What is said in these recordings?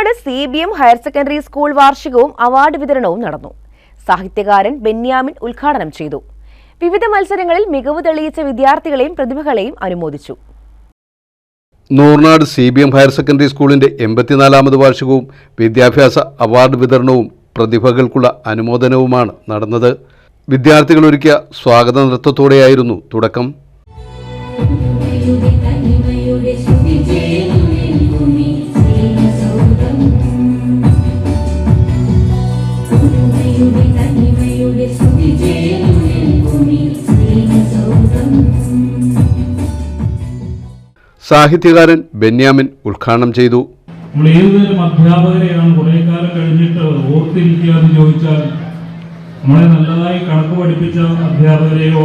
Noornad C B M higher secondary school വാർഷികവും award വിതരണവും നടന്നു. സാഹിത്യകാരൻ ബെന്യാമിൻ ഉദ്ഘാടനം ചെയ്തു. വിവിധ മത്സരങ്ങളിൽ മികവ് തെളിയിച്ച വിദ്യാർത്ഥികളെയും പ്രതിഭകളെയും അനുമോദിച്ചു. Nooranad C B M higher secondary സ്കൂളിന്റെ എൺപത്തിനാലാമത് വാർഷികവും വിദ്യാഭ്യാസ അവാർഡ് വിതരണവും പ്രതിഭകൾക്കുള്ള അനുമോദനവുമാണ് നടന്നത്. വിദ്യാർത്ഥികൾ ഒരുക്കിയ സ്വാഗത നൃത്തത്തോടെയായിരുന്നു തുടക്കം. സാഹിത്യകാരൻ ബെന്യാമിൻ ഉദ്ഘാടനം ചെയ്തു. നമ്മൾ ഏതുതരം അധ്യാപകരെയാണ് കുറെ കാലം കഴിഞ്ഞിട്ട് ഓർത്തിരിക്കുക എന്ന് ചോദിച്ചാൽ നമ്മളെ നല്ലതായി കണക്ക് പഠിപ്പിച്ച അധ്യാപകരെയോ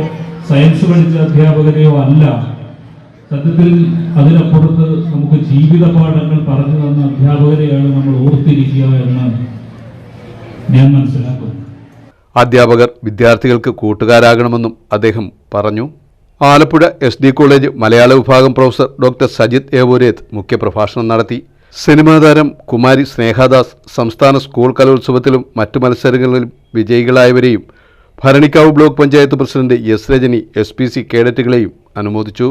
സയൻസ് പഠിച്ച അധ്യാപകരെയോ അല്ല. സത്യത്തിൽ അതിനപ്പുറത്ത് നമുക്ക് ജീവിത പാഠങ്ങൾ പറഞ്ഞു തന്ന അധ്യാപകരെയാണ് നമ്മൾ ഓർത്തിരിക്കുക എന്ന് ഞാൻ മനസ്സിലാക്കുന്നു. അധ്യാപകർ വിദ്യാർത്ഥികൾക്ക് കൂട്ടുകാരാകണമെന്നും അദ്ദേഹം പറഞ്ഞു. ആലപ്പുഴ എസ് ഡി കോളേജ് മലയാള വിഭാഗം പ്രൊഫസർ ഡോക്ടർ സജിത് ഏവോരേത് മുഖ്യപ്രഭാഷണം നടത്തി. സിനിമാ താരം കുമാരി സ്നേഹദാസ് സംസ്ഥാന സ്കൂൾ കലോത്സവത്തിലും മറ്റു മത്സരങ്ങളിലും വിജയികളായവരെയും Bharanikkavu block panchayat president S Rajani S P C കേഡറ്റുകളെയും അനുമോദിച്ചു.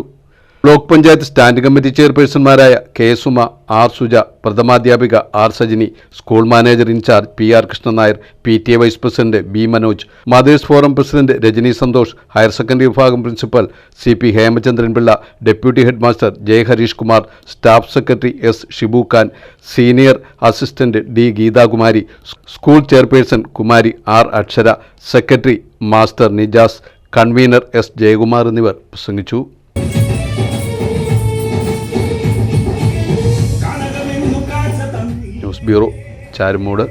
ബ്ലോക്ക് പഞ്ചായത്ത് സ്റ്റാൻഡിംഗ് കമ്മിറ്റി ചെയർപേഴ്സൺമാരായ K Suma R Suja പ്രഥമാധ്യാപിക R Sajini school manager incharge P R Krishnan Nair P T A vice president B Manoj mothers forum president Rajani Santhosh higher secondary വിഭാഗം principal C P Hemachandran Pillai deputy head master J Harish Kumar staff secretary S Shibu Khan senior assistant D Geethakumari school chairperson Kumari R Akshara secretary master Nijas convener S Jayakumar എന്നിവർ പ്രസംഗിച്ചു. Bureau Charummood.